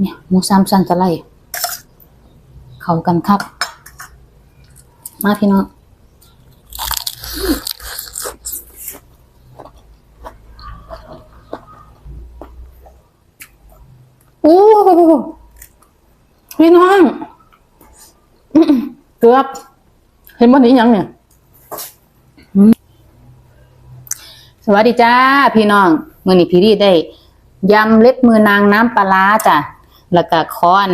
เนี่ยหมูสามชั้นจะไล่เข้ากันครับ มาพี่น้องโอ้พี่น้องเกือบ เห็นบ่นี้ยังเนี่ย สวัสดีจ้า พี่น้อง มื้อนี้พี่รีได้ยำเล็บมือนางน้ำปลาจ้ะ แล้วก็คออัน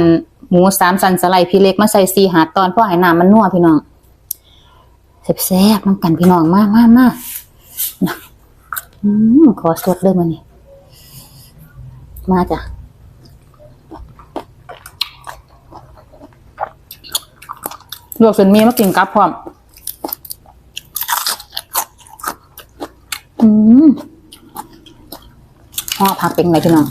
หมูสามสันสไลด์พี่เล็กมาใส่ซีหาตอนพราะให้น้ำมันนัวพี่น้องแซ่บๆน้ำกันพี่น้องมามามานะอืมขอสดเลยมื้อนี้มาจ้ะลวกเส้นมีมากินกับพร้อมอืมห่อผักเป็นไงพี่น้อง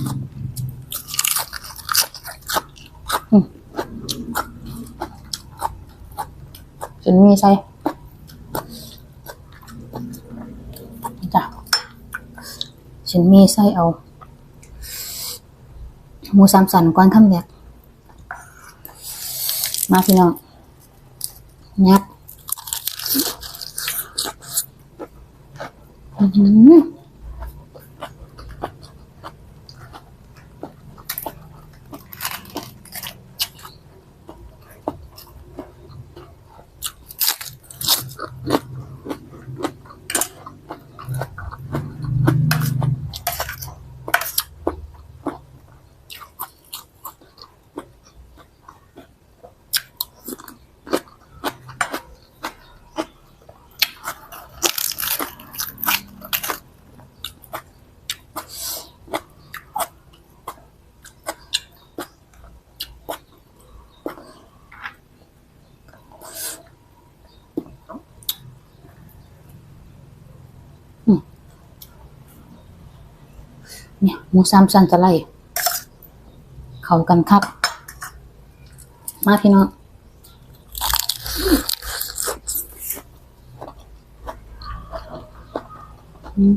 เส้นมีใส่จ้ะฉันมีไส้เอาหมูสามสันก้อนคำแบกมาพี่น้องยับอือหือ เนี่ยหมูสามชั้นจะไล่เข้ากันครับ มาพี่น้องอืม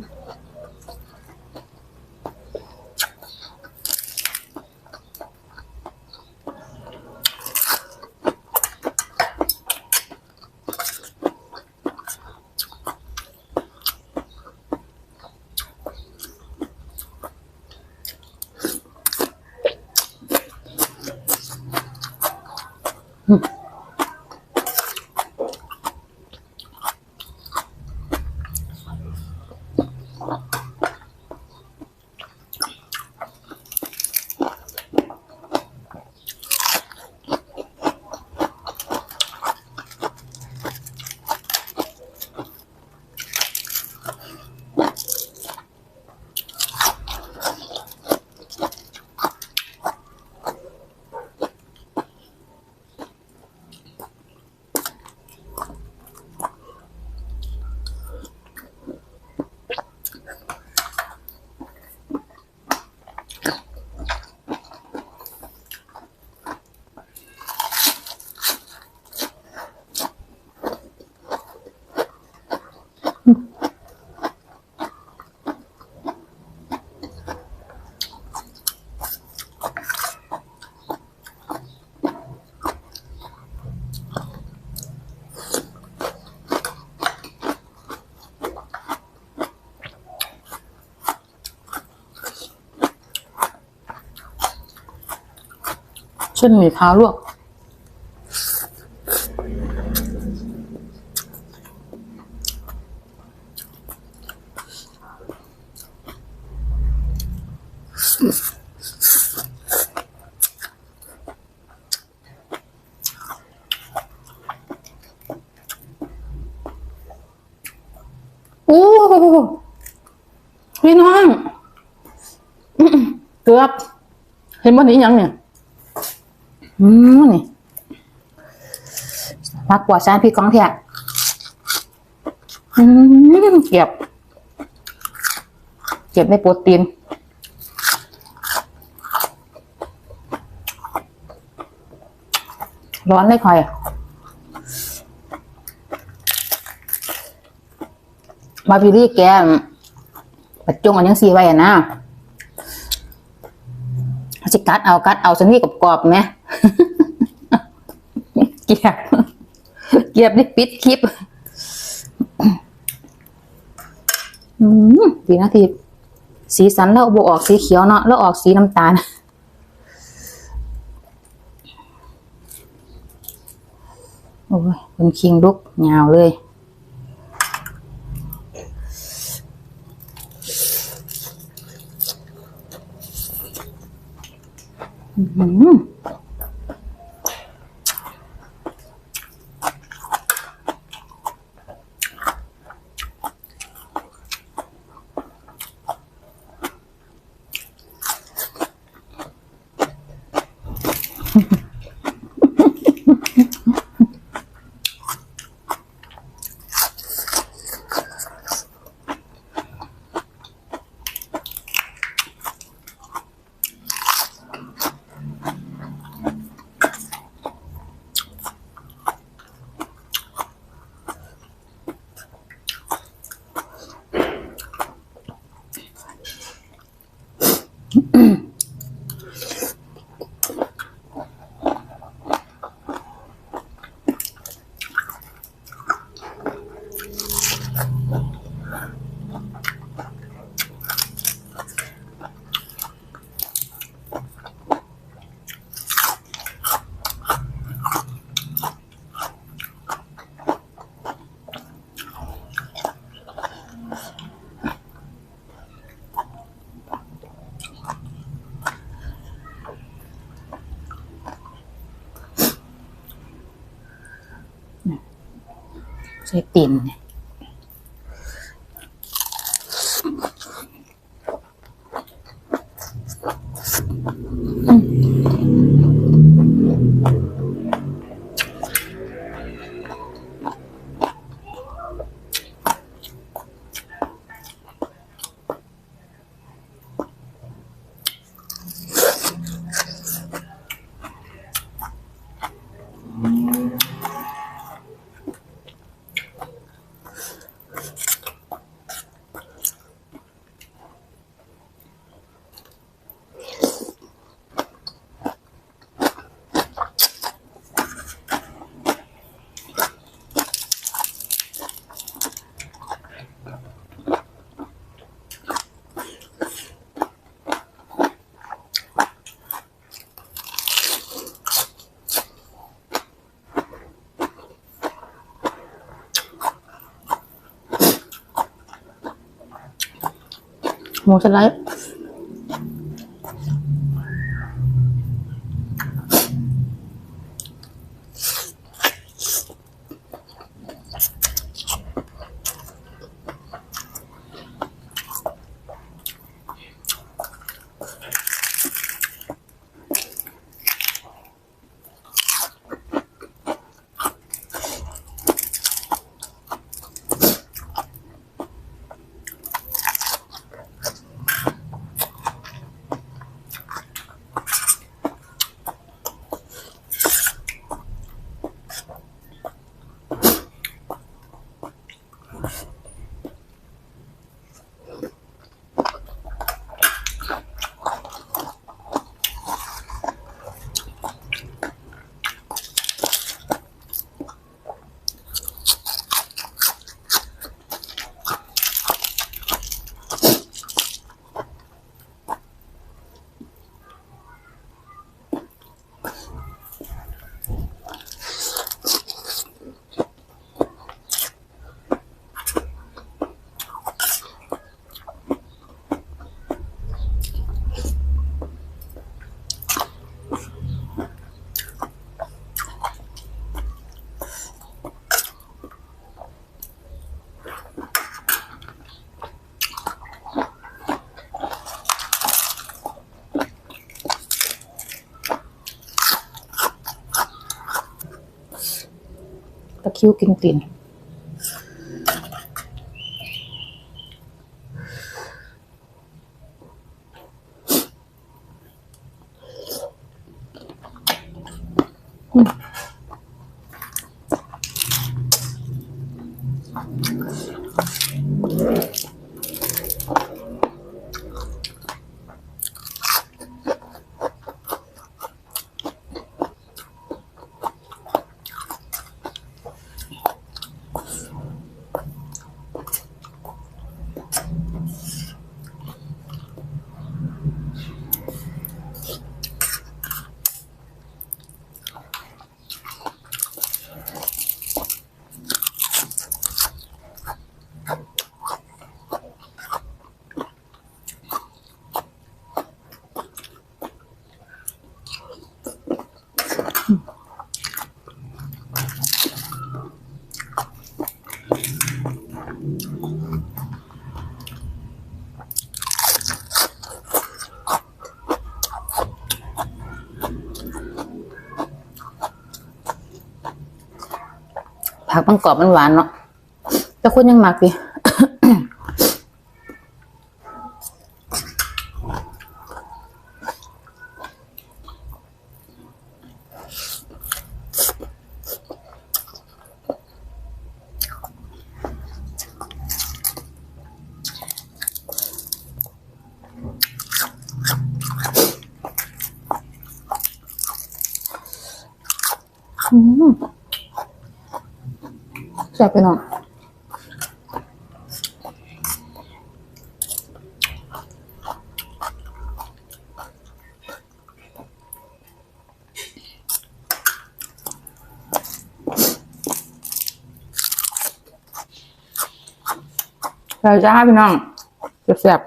เช่นหมี่ขาลวก โอ้พี่น้องเกือบ เห็นบ่นี้ยังเนี่ย อืมนี่พักกว่าชานพี่ก้องเทียอืมเก็บ เก็บในโปรตีนร้อนเลยคอยมาพี่รี่แกปัดจงอันยังซีไว้อะนะสิกัดเอากัดเอาสันนี่กรอบๆไหม เกียบ เกียบนี่ปิดคลิปดีนะทีสีสันแล้วบออกสีเขียวเนาะแล้วออกสีน้ำตาล โอ้ยเป็นคิงลุกยาวเลยอื้อ ใช้ติ่นเนี่ย ห คิ้วกินกลิ่นอืม ผักมันกรอบมันหวานเนาะแต่คนยังหมักดิ อืม แซ่บไปเนาะใส่จ้าพี่น้องแซ่บ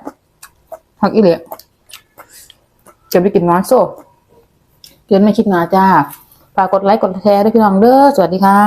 ๆผักอีเหลียจะไปกินน้อยโซ่เกินไม่คิดหนาจ้าฝากกดไลค์กดแชร์ด้วยพี่น้องเด้อ สวัสดีค่ะ